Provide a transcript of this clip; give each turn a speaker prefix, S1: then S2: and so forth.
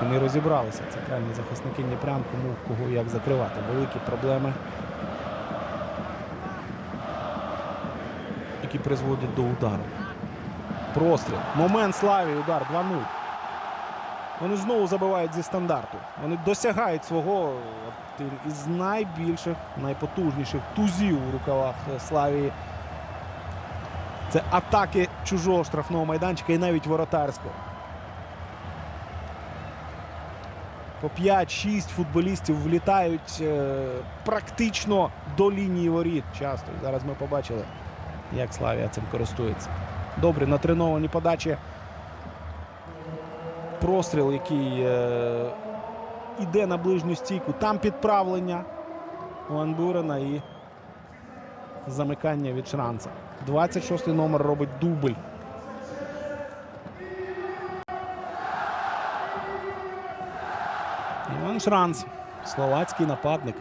S1: трошки не розібралися. Центральні захисники Дніпрян, кому кого як закривати. Великі проблеми, які призводять до удару. Простріл. Момент Славі. Удар 2-0. Вони знову забивають зі стандарту. Вони досягають свого із найбільших, найпотужніших тузів у рукавах Славії. Це атаки чужого штрафного майданчика і навіть воротарського. По 5-6 футболістів влітають е, практично до лінії воріт часто. Зараз ми побачили, як Славія цим користується. Добре, натреновані подачі. Простріл, який е, іде на ближню стійку. Там підправлення у Анбурена і замикання від Шранца. 26-й номер робить дубль. Іван Шранц, словацький нападник.